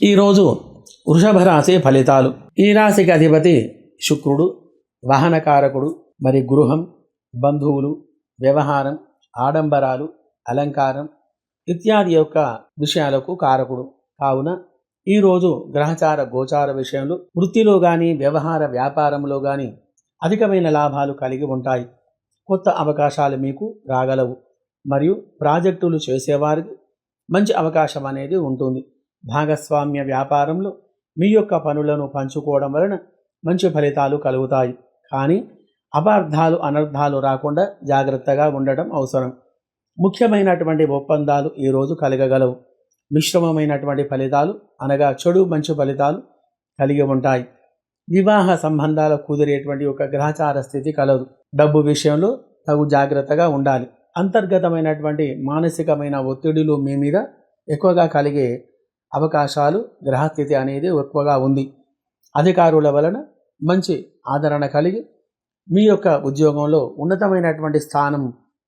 ఈరోజు వృషభ రాశి ఫలితాలు. ఈ రాశికి అధిపతి శుక్రుడు వాహనకారకుడు మరి గృహం బంధువులు వ్యవహారం ఆడంబరాలు అలంకారం ఇత్యాది యొక్క విషయాలకు కారకుడు. కావున ఈరోజు గ్రహచార గోచార విషయంలో వృత్తిలో కానీ వ్యవహార వ్యాపారంలో కానీ అధికమైన లాభాలు కలిగి ఉంటాయి. కొత్త అవకాశాలు మీకు రాగలవు. మరియు ప్రాజెక్టులు చేసేవారికి మంచి అవకాశం అనేది ఉంటుంది. భాగస్వామ్య వ్యాపారంలో మీ యొక్క పనులను పంచుకోవడం వలన మంచి ఫలితాలు కలుగుతాయి. కానీ అపార్థాలు అనర్థాలు రాకుండా జాగ్రత్తగా ఉండటం అవసరం. ముఖ్యమైనటువంటి ఒప్పందాలు ఈరోజు కలగగలవు. మిశ్రమమైనటువంటి ఫలితాలు అనగా చెడు మంచి ఫలితాలు కలిగి ఉంటాయి. వివాహ సంబంధాల కుదిరేటువంటి ఒక గ్రహచార స్థితి కలదు. డబ్బు విషయంలో తగు జాగ్రత్తగా ఉండాలి. అంతర్గతమైనటువంటి మానసికమైన ఒత్తిడులు మీ మీద ఎక్కువగా కలిగే అవకాశాలు గ్రహస్థితి అనేది ఎక్కువగా ఉంది. అధికారుల వలన మంచి ఆదరణ కలిగి మీ యొక్క ఉద్యోగంలో ఉన్నతమైనటువంటి స్థానం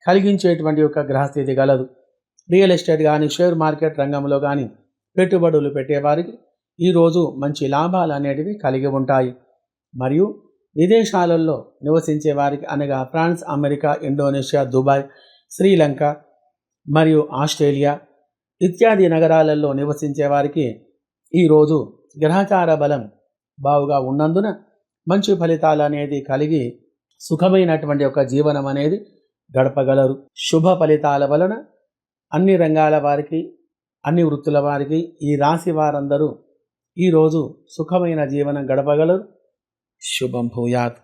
కలిగించేటువంటి యొక్క గ్రహస్థితి గలదు. రియల్ ఎస్టేట్ కానీ షేర్ మార్కెట్ రంగంలో కానీ పెట్టుబడులు పెట్టేవారికి ఈరోజు మంచి లాభాలు అనేటివి కలిగి ఉంటాయి. మరియు విదేశాలలో నివసించే వారికి అనగా France America Indonesia Dubai Sri Lanka మరియు ఆస్ట్రేలియా ఇత్యాది నగరాలలో నివసించే వారికి ఈరోజు గ్రహచార బలం బావుగా ఉన్నందున మంచి ఫలితాలు అనేది కలిగి సుఖమైనటువంటి ఒక జీవనం అనేది గడపగలరు. శుభ ఫలితాల వలన అన్ని రంగాల వారికి అన్ని వృత్తుల వారికి ఈ రాశి వారందరూ ఈరోజు సుఖమైన జీవనం గడపగలరు. శుభం భూయాత్.